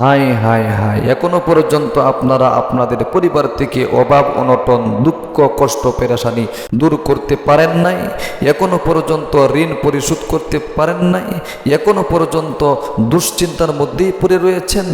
High high high. এখনও পর্যন্ত আপনারা আপনাদের পরিবার থেকে অভাব, অনটন, দুঃখ, কষ্ট, পেরেশানি দূর করতে পারেন নাই। এখনও পর্যন্ত ঋণ পরিশোধ করতে পারেন নাই। এখনও পর্যন্ত দুশ্চিন্তার মধ্যেই পড়ে রয়েছেন।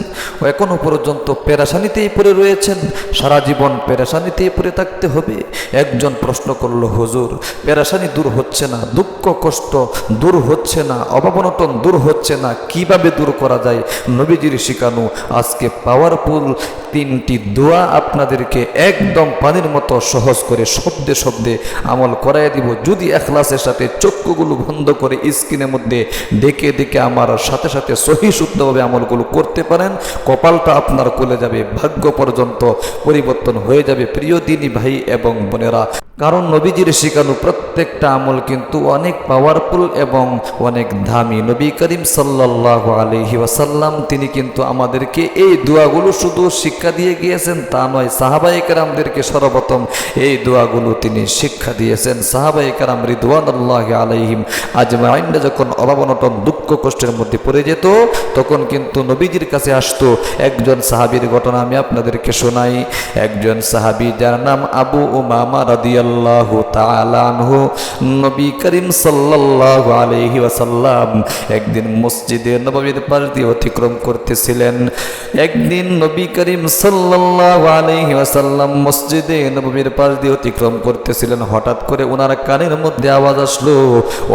এখনও পর্যন্ত পেরেশানিতেই পড়ে রয়েছেন। সারা জীবন পেরেশানিতেই পড়ে থাকতে হবে। একজন প্রশ্ন করল, হুজুর, পেরেশানি দূর হচ্ছে না, দুঃখ, কষ্ট দূর হচ্ছে না, অভাব, অনটন দূর হচ্ছে না, কীভাবে দূর করা যায়? নবীজির শিখানো আজকে পাওয়ারফুল তিনটি দোয়া আপনাদেরকে একদম পানির মতো সহজ করে শব্দে শব্দে আমল করাই দিব। যদি এখলাসের সাথে চক্ষুগুলো বন্ধ করে স্ক্রিনের মধ্যে ডেকে ডেকে আমার সাথে সাথে সহি শুদ্ধভাবে আমলগুলো করতে পারেন, কপালটা আপনার কোলে যাবে, ভাগ্য পর্যন্ত পরিবর্তন হয়ে যাবে। প্রিয় দিনী ভাই এবং বোনেরা কারণ নবীজির শিখানো প্রত্যেকটা আমল কিন্তু অনেক পাওয়ারফুল এবং অনেক দামি। নবী করিম সাল্লাহ আলহি ওয়াসাল্লাম, তিনি কিন্তু আমাদেরকে এই দোয়াগুলো শুধু শিক্ষা দিয়ে গিয়েছেন, তা নয় সাহাবাই কারামদেরকে সর্বপ্রথম এই দোয়াগুলো তিনি শিক্ষা দিয়েছেন। সাহাবাই কারাম রিদওয়ান আল্লাহ আলহিম আজমাইন্ডা যখন অভাবনটন দুঃখ কষ্টের মধ্যে পড়ে যেত, তখন কিন্তু নবীজির কাছে আসতো, একজন সাহাবীর ঘটনা আমি আপনাদেরকে শোনাই। একজন সাহাবী যার নাম আবু উমামা নবী করিম সাল্লাল্লাহু আলাইহি ওয়াসাল্লাম একদিন মসজিদে নববীর পাশ দিয়ে অতিক্রম করতেছিলেন। একদিন নবী করিম সাল্লাল্লাহু আলাইহি ওয়াসাল্লাম মসজিদে নববীর পাশ দিয়ে অতিক্রম করতেছিলেন। হঠাৎ করে ওনার কানের মধ্যে আওয়াজ আসলো,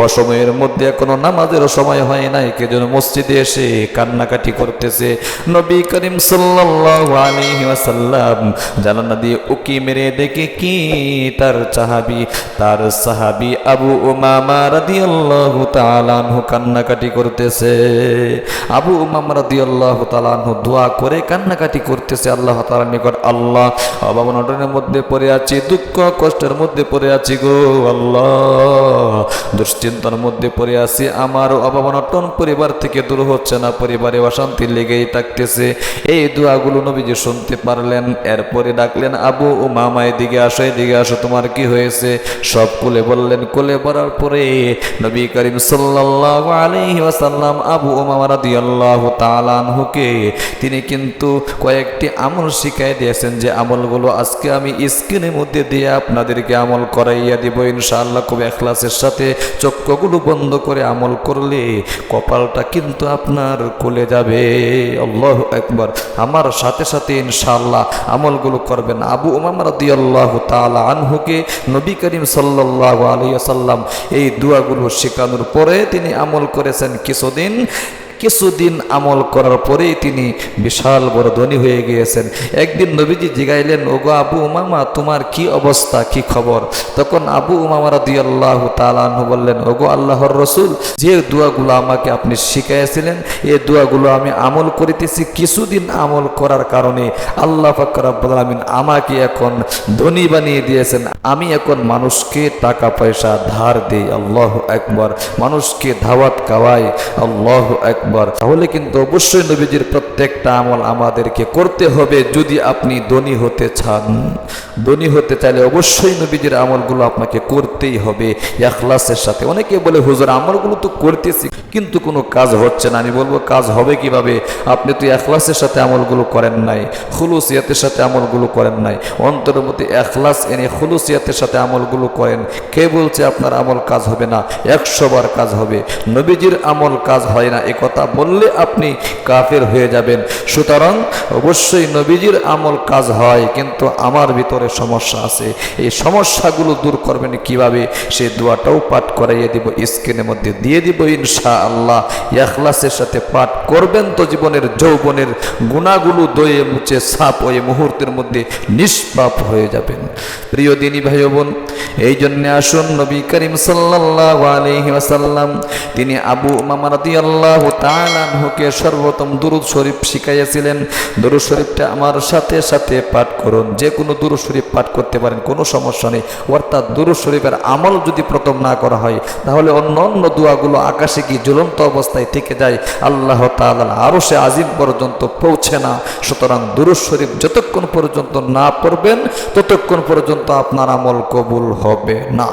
অসময়ের মধ্যে এখনও নামাজের সময় হয় নাই, কে যেন মসজিদে এসে কান্নাকাটি করতেছে। নবী করিম সাল্লাল্লাহু আলাইহি ওয়াসাল্লাম জানানা দিয়ে উকি মেরে দেখে কি তার চাহাবি তার সাহাবি আবু উমামা রাদিয়াল্লাহু তাআলা আনহু কান্নাকাটি করতেছে। আবু উমামা রাদিয়াল্লাহু তাআলা আনহু দোয়া করে কান্নাকাটি করতেছে আল্লাহ তাআলার নিকট। আল্লাহ অভাবনটনের মধ্যে পড়ে আছি, দুঃখ, কষ্টের মধ্যে পড়ে আছি গো আল্লাহ। দুশ্চিন্তার মধ্যে পড়ে আছি, আমার অভাবনটন পরিবার থেকে দূর হচ্ছে না, পরিবারে অশান্তি লেগেই থাকতেছে। এই দোয়াগুলো নবীজি শুনতে পারলেন, এরপরে ডাকলেন, আবু ও মামা এদিকে আসো এদিকে আসো, তোমার কি হয়েছে? সব কোলে বললেন, কোলে বলার পরে নবী করিম ওয়াসাল্লাম আবু তাআলা তিনি কিন্তু কয়েকটি আমল শিখাই দিয়েছেন যে আমলগুলো আজকে আমি স্ক্রিনের মধ্যে দিয়ে আপনাদেরকে আমল করাইয়া দিব। ইনশাআল্লাহ খুব এখলাসের সাথে চক্ষুগুলো বন্ধ করে আমল করলে কপালটা কিন্তু আপনার কোলে যাবে। আল্লাহ একবার আমার সাথে সাথে ইনশাআল্লাহ আমলগুলো করবেন আবু উমামা রাদিয়াল্লাহু তাআলা আনহুকে নবী করিম সাল্লাহ আলিয়া সাল্লাম এই দুয়াগুলো শেখানোর পরে তিনি আমল করেছেন কিছুদিন। কিছুদিন আমল করার পরেই তিনি বিশাল বড় ধনী হয়ে গিয়েছেন। একদিন নবীজি জিগাইলেন, ওগো আবু উমামা, তোমার কি অবস্থা, কি খবর? তখন আবু উমামা রাদিয়াল্লাহু আল্লাহ আনহু বললেন, ওগো আল্লাহর রসুল, যে দোয়াগুলো আমাকে আপনি শিখাইয়াছিলেন এই দোয়াগুলো আমি আমল করিতেছি কিছুদিন আমল করার কারণে। আল্লাহ ফাকর রব্বুল আলামিন আমাকে এখন ধনী বানিয়ে দিয়েছেন। আমি এখন মানুষকে টাকা পয়সা, ধার দেই, আল্লাহ একবার মানুষকে ধাওয়াত খাওয়াই, আল্লাহ একবার তাহলে কিন্তু অবশ্যই নবীজির প্রত্যেকটা আমল আমাদেরকে করতে হবে যদি আপনি ধনী হতে চান। ধনী হতে চাইলে অবশ্যই নবীজির আমলগুলো আপনাকে করতেই হবে। এখলাসের সাথে অনেকে বলে, হুজুর, আমলগুলো তো করতেছি, কিন্তু কোনো কাজ হচ্ছে না। আমি বলব, কাজ হবে কীভাবে? আপনি তো এখলাসের সাথে আমলগুলো করেন নাই, খুলুসিয়াতের সাথে আমলগুলো করেন নাই। অন্তরের মধ্যে এখলাস এনে খুলুসিয়াতের সাথে আমলগুলো করেন। কে বলছে আপনার আমল কাজ হবে না? একশো বার কাজ হবে। নবীজির আমল কাজ হয় না, এ কথা বললে আপনি কাফের হয়ে যাবেন। সুতরাং অবশ্যই নবীজির আমল কাজ হয়, কিন্তু আমার ভিতরে সমস্যা আছে। এই সমস্যাগুলো দূর করবেন কীভাবে? সে দোয়াটাও পাঠ করাইয়ে দিব, স্ক্রিনের মধ্যে দিয়ে দিব ইনশা আল্লাহ এখলাসের সাথে পাঠ করবেন তো জীবনের যৌবনের গুণাগুলো দয়ে মুছে সাপ ওই মুহূর্তের মধ্যে নিষ্পাপ হয়ে যাবেন। প্রিয় দিনী ভাই বোন এই জন্য আসুন নবী করিম সাল্লাল্লাহু আলাইহি ওয়াসাল্লাম, তিনি আবু উমামা রাদিয়াল্লাহু তাআলা আনহুকে সর্বপ্রথম দুরূদ শরীফ শিখাইয়াছিলেন। দুরূদ শরীফটা আমার সাথে সাথে পাঠ করুন। যে কোনো দুরূদ শরীফ পাঠ করতে পারেন, কোনো সমস্যা নেই। অর্থাৎ দুরূদ শরীফের আমল যদি প্রথম না করা হয়, তাহলে অন্য অন্য দোয়াগুলো আকাশে কি জ্বলন্ত অবস্থায় থেকে যায়। আল্লাহ তাআলা আরও সে আজিম পর্যন্ত পৌঁছে না। সুতরাং দুরূদ শরীফ যতক্ষণ পর্যন্ত না পড়বেন, ততক্ষণ পর্যন্ত আপনার আমল কবুল হবে না।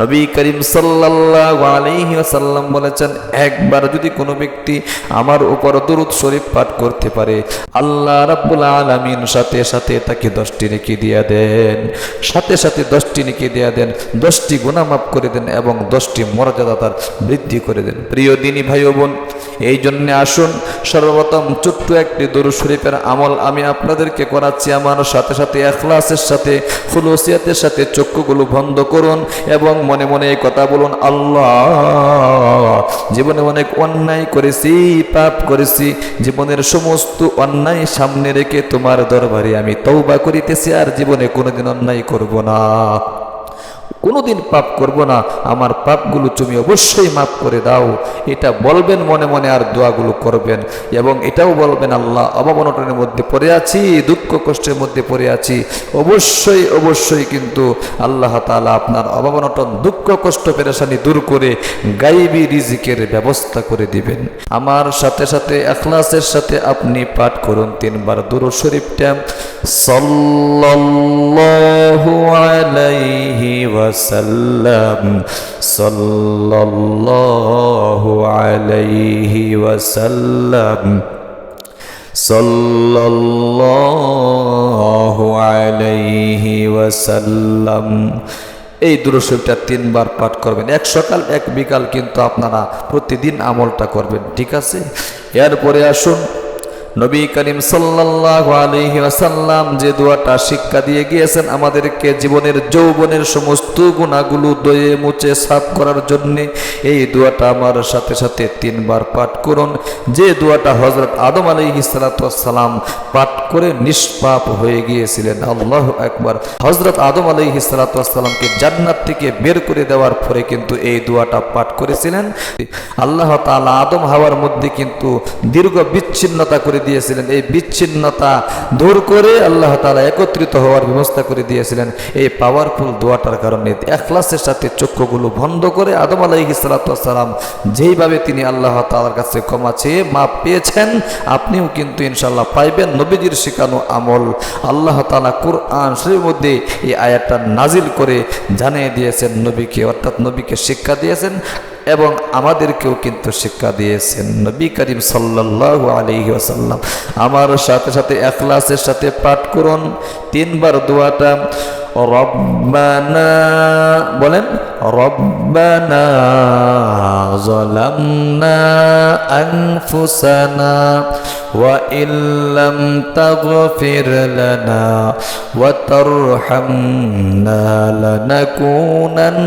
নবী করিম সাল্লাল্লাহু আলাইহি ওয়াসাল্লাম বলেছেন, একবার যদি কোনো ব্যক্তি আমার উপর দুরুদ শরীফ পাঠ করতে পারে। আল্লাহ রাব্বুল আলামিন সাথে সাথে তাকে দশটি নেকি দিয়া দেন। সাথে সাথে দশটি নেকি দিয়া দেন, দশটি গুনাহ মাফ করে দেন এবং দশটি মর্যাদা তার বৃদ্ধি করে দেন। প্রিয় দিনী ভাই বোন, এই জন্যে আসুন, সর্বপ্রথম ছোট্ট একটি দরুদ শরীফের আমল আমি আপনাদেরকে করাচ্ছি। আমার সাথে সাথে এখলাসের সাথে, খুলুসিয়াতের সাথে চক্ষুগুলো বন্ধ করুন এবং মনে মনে এই কথা বলুন, আল্লাহ, জীবনে অনেক অন্যায় করেছি পাপ করেছি, জীবনের সমস্ত অন্যায় সামনে রেখে তোমার দরবারে আমি তৌবা করিতেছি আর জীবনে কোনোদিন অন্যায় করব না। কোনোদিন পাপ করব না, আমার পাপগুলো তুমি অবশ্যই মাফ করে দাও। এটা বলবেন মনে মনে আর দোয়াগুলো করবেন। এবং এটাও বলবেন, আল্লাহ অভাবনটনের মধ্যে পড়ে আছি, দুঃখ কষ্টের মধ্যে পড়ে আছি। অবশ্যই অবশ্যই কিন্তু আল্লাহ তাআলা আপনার অভাবনটন দুঃখ কষ্ট পেরেশানি দূর করে গাইবি রিজিকের ব্যবস্থা করে দিবেন। আমার সাথে সাথে, এখলাসের সাথে আপনি পাঠ করুন তিনবার। দুরু শরীফটা, সাল্লাল্লাহু আলাইহি ওয়াসাল্লাম সাল্লাল্লাহু আলাইহি ওয়াসাল্লাম সাল্লাল্লাহু আলাইহি ওয়াসাল্লাম এই দুরুশরীফটা তিনবার পাঠ করবেন। এক সকাল, এক বিকাল কিন্তু আপনারা প্রতিদিন আমলটা করবেন। ঠিক আছে? এরপরে আসুন নবী করিম সাল্লাল্লাহু আলাইহি ওয়াসাল্লাম যে দোয়াটা শিক্ষা দিয়ে গিয়েছেন, আমাদেরকে জীবনের যৌবনের সমস্ত গুণাগুলো দয়ে মুছে সাফ করার জন্য এই দোয়াটা আমার সাথে সাথে তিনবার পাঠ করুন। যে দোয়াটা হযরত আদম আলাইহিস সালাম পাঠ করে নিষ্পাপ হয়ে গিয়েছিলেন, আল্লাহ একবার হযরত আদম আলাইহিস সালামকে জান্নাত থেকে বের করে দেওয়ার পরে কিন্তু এই দোয়াটা পাঠ করেছিলেন। আল্লাহ তাআলা আদম হাওয়ার মধ্যে কিন্তু দীর্ঘ বিচ্ছিন্নতা করে দিয়েছিলেন। এই বিচ্ছিন্নতা দূর করে আল্লাহ তাআলা একত্রিত হওয়ার ব্যবস্থা করে দিয়েছিলেন। এই পাওয়ারফুল দোয়াটার কারণে এখলাসের সাথে চক্ষুগুলো বন্ধ করে আদম আলাইহিস সালাম যেইভাবে তিনি আল্লাহ তাআলার কাছে ক্ষমা চেয়ে মাপ পেয়েছেন, আপনিও কিন্তু ইনশাল্লাহ পাইবেন নবীজির শেখানো আমল। আল্লাহ তালা কুরআন শরীফের মধ্যে এই আয়াতটা নাজিল করে জানিয়ে দিয়েছেন নবীকে, অর্থাৎ নবীকে শিক্ষা দিয়েছেন। এবং আমাদেরকেও কিন্তু শিক্ষা দিয়েছেন। নবী করিম সাল্লাহ আলাইহি আসাল্লাম আমার সাথে সাথে এখলাসের সাথে পাঠ করুন। তিনবার দোয়াটা রব্বানা বলেন রব্বানা ظلمنا أنفسنا وإن لم تغفر لنا وترحمنا لنكونن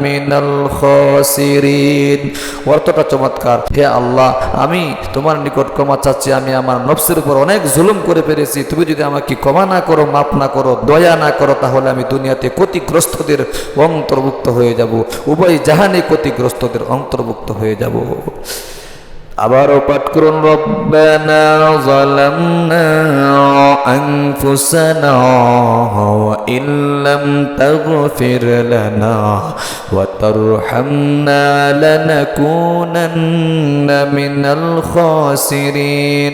من الخاسرين অর্থটা চমৎকার হে আল্লাহ আমি তোমার নিকট ক্ষমা চাচ্ছি আমি আমার নফসের উপর অনেক জুলুম করে পেরেছি তুমি যদি আমাকে ক্ষমা না করো মাফ না করো দয়া না করো, তাহলে আমি দুনিয়াতে ক্ষতিগ্রস্তদের অন্তর্ভুক্ত হয়ে যাব। উভয় জাহানে ক্ষতিগ্রস্তদের অন্তর্ভুক্ত হয়ে যাব। আবারও পাঠ করুন, রব্বানা যালামনা আনফুসানা ওয়া ইল্লাম তাগফির লানা ওয়া মিনাল খাসিরিন।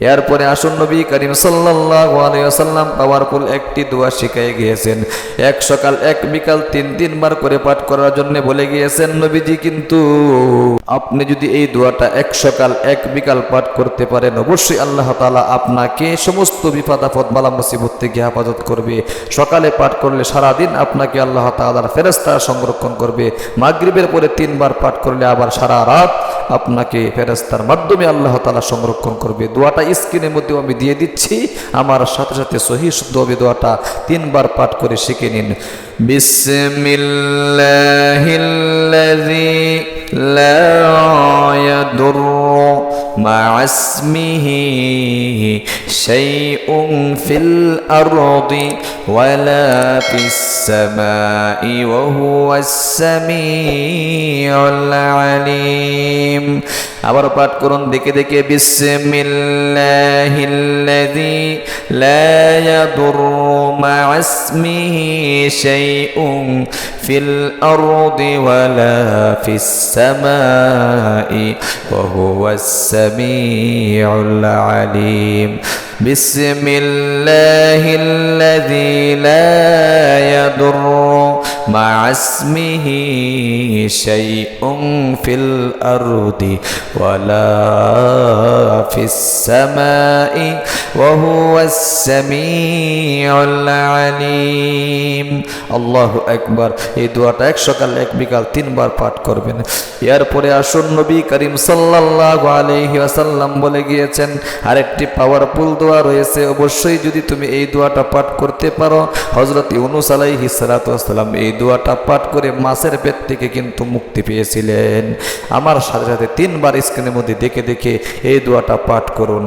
এরপরে আসুন নবী করিম ওয়াসাল্লাম পাওয়ারফুল একটি দোয়া শিখিয়ে গিয়েছেন। এক সকাল, এক বিকাল, তিন তিনবার করে পাঠ করার জন্য বলে গিয়েছেন, নবীজি, কিন্তু আপনি যদি এই দোয়াটা এক সকাল, এক বিকাল পাঠ করতে পারেন, অবশ্যই আল্লাহ তাআলা আপনাকে সমস্ত বিপদ আপদ বালা মুসিবত থেকে হেফাজত করবে। সকালে পাঠ করলে সারাদিন আপনাকে আল্লাহ তাআলার ফেরেশতা সংরক্ষণ করবে। মাগরিবের পরে তিনবার পাঠ করলে আবার সারা রাত আপনাকে ফেরেস্তার মাধ্যমে আল্লাহ তালা সংরক্ষণ করবে। দোয়াটা স্ক্রিনের মধ্যেও আমি দিয়ে দিচ্ছি। আমার সাথে সাথে সহি শুদ্ধ দোয়াটা তিনবার পাঠ করে শিখে নিন। বিসমিল্লাহিল্লাযী مع اسمه شيء في الأرض ولا في السماء وهو السميع العليم আবার পাঠ করুন দেখে দেখে বিসমিল্লাহিল্লাযী লা ইয়াদুররু মা ইসমিহি শাইউন ফিল আরদি ওয়ালা ফিস সামাই ওয়া হুয়াস السميع العليم. بسم الله الذي لا يضر مع اسمه شيء في الأرض ولا في السماء وهو السميع العليم الله أكبر এই দোয়াটা এক সকাল এক বিকাল তিনবার পাঠ করবেন এরপরে আসুন নবী করিম সাল্লাল্লাহু আলাইহি ওয়াসাল্লাম বলে গিয়েছেন আরেকটি পাওয়ারফুল দোয়া রয়েছে অবশ্যই যদি তুমি এই দোয়াটা পাঠ করতে পারো হজরত ইউনুস আলাইহি সালাম এই দোয়াটা পাঠ করে মাছের পেট থেকে কিন্তু মুক্তি পেয়েছিলেন। আমার সাথে সাথে তিনবার স্ক্রিনের মধ্যে দেখে দেখে এই দোয়াটা পাঠ করুন।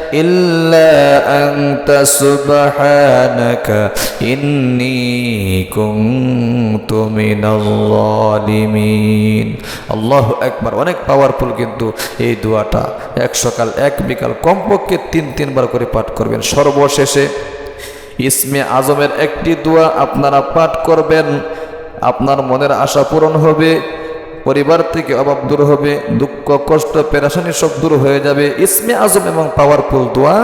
إلا أنت سبحانك إني كنت من الظالمين আল্লাহ একবার অনেক পাওয়ারফুল কিন্তু এই দোয়াটা এক সকাল এক বিকাল কমপক্ষে তিন তিনবার করে পাঠ করবেন সর্বশেষে ইসমে আজমের একটি দোয়া আপনারা পাঠ করবেন আপনার মনের আশা পূরণ হবে পরিবার থেকে অভাব দূর হবে, দুঃখ, কষ্ট পেরাশানি সব দূর হয়ে যাবে। ইসমে আজম এবং পাওয়ারফুল দোয়া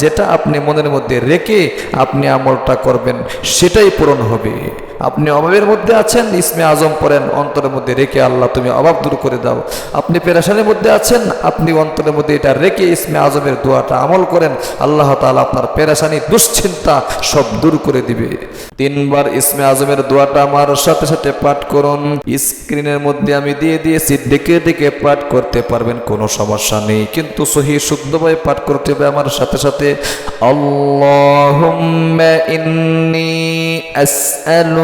যেটা আপনি মনের মধ্যে রেখে আপনি আমলটা করবেন, সেটাই পূরণ হবে। আপনি অভাবের মধ্যে আছেন, ইসমে আজম পড়েন, অন্তরের মধ্যে রেখে আল্লাহ তুমি অভাব দূর করে দাও। আপনি পেরাশানির মধ্যে আছেন, আপনি অন্তরের মধ্যে এটা রেখে ইসমে আজমের দোয়াটা আমল করেন, আল্লাহ তাআলা আপনার পেরাশানি, দুশ্চিন্তা সব দূর করে দিবে। তিনবার ইসমে আজমের দোয়াটা আমার সাথে সাথে পাঠ করুন। স্ক্রিনের মধ্যে আমি দিয়ে দিয়েছি, দেখে দেখে পাঠ করতে পারবেন, কোনো সমস্যা নেই। কিন্তু সহি শুদ্ধভাবে পাঠ করতে হবে আমার সাথে সাথে। আল্লাহুম্মা ইন্নি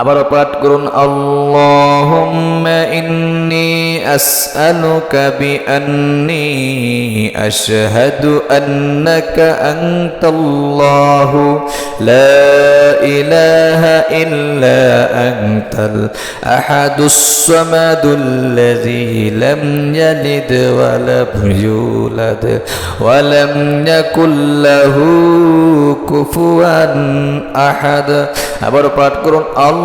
আবারও পাঠ করুন, আল্লাহুম্মা ইন্নি আসআলুকা বিআন্নি আশহাদু আন্নাকা আনতাল্লাহু লা ইলাহা ইল্লা আনতাল আহাদুস সামাদুল্লাযী লাম ইয়ালিদ ওয়া লাম ইউলাদ ওয়া লাম ইয়াকুল লাহু কুফুয়ান আহাদ। আবার পাঠ করুন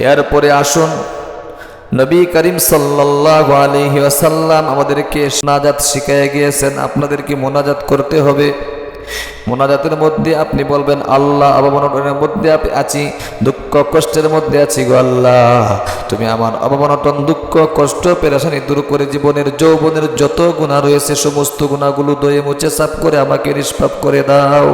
এরপরে আসুন। নবী করিম সাল্লাল্লাহু আলাইহি ওয়াসাল্লাম আমাদেরকে মোনাজাত শিখিয়ে গিয়েছেন। আপনাদেরকে মোনাজাত করতে হবে? মোনাজাতের মধ্যে আপনি বলবেন, আল্লাহ আবাবনের মধ্যে আপনি আছি। দুঃখ, কষ্টের মধ্যে আছি গো আল্লাহ। তুমি আমার অবমানটন দুঃখ, কষ্ট, পেরেশানি দূর করে জীবনের, যৌবনের যত গুণা রয়েছে, সমস্ত গুণাগুলো দয়ে মুছে সাফ করে আমাকে নিষ্পাপ করে দাও।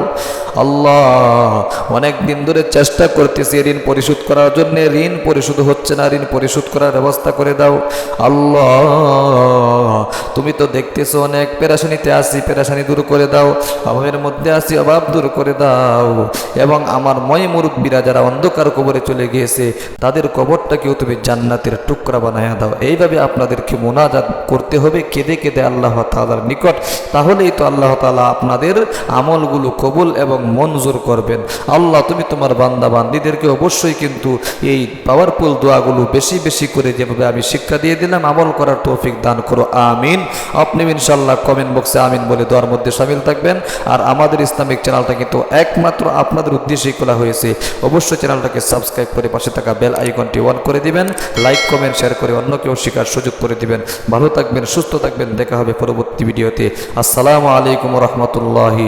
আল্লাহ, অনেক দিন ধরে চেষ্টা করতেছি ঋণ পরিশোধ করার জন্য। ঋণ পরিশোধ হচ্ছে না, ঋণ পরিশোধ করার ব্যবস্থা করে দাও। আল্লাহ, তুমি তো দেখতেছো অনেক পেরাশানিতে আসি পেরাশানি দূর করে দাও। অভাবের মধ্যে আসি অভাব দূর করে দাও। এবং আমার ময় মুরব্বীরা যারা অন্ধকার কবর চলে গিয়েছে, তাদের কবরটাকেও তুমি জান্নাতের টুকরা বানায়া দাও। এইভাবে আপনাদেরকে মোনাজাত করতে হবে, কেঁদে কেঁদে আল্লাহ তাআলার নিকট। তাহলেই তো আল্লাহ তাআলা আপনাদের আমলগুলো কবুল এবং মঞ্জুর করবেন। আল্লাহ, তুমি তোমার বান্দা বান্দিদেরকে অবশ্যই কিন্তু এই পাওয়ারফুল দোয়াগুলো বেশি বেশি করে যেভাবে আমি শিক্ষা দিয়ে দিলাম, আমল করার তৌফিক দান করো। আমিন। আপনি ইনশাল্লাহ কমেন্ট বক্সে আমিন বলে দোয়ার মধ্যে সামিল থাকবেন। আর আমাদের ইসলামিক চ্যানেলটা কিন্তু একমাত্র আপনাদের উদ্দেশ্যেই খোলা হয়েছে। অবশ্যই চ্যানেলটাকে সাবস্ক্রাইব করে পাশে থাকা বেল আইকনটি অন করে দিবেন, লাইক, কমেন্ট, শেয়ার করে অন্য কেউ শেখার সুযোগ করে দিবেন। ভালো থাকবেন, সুস্থ থাকবেন, দেখা হবে পরবর্তী ভিডিওতে। আসসালামু আলাইকুম রহমতুল্লাহি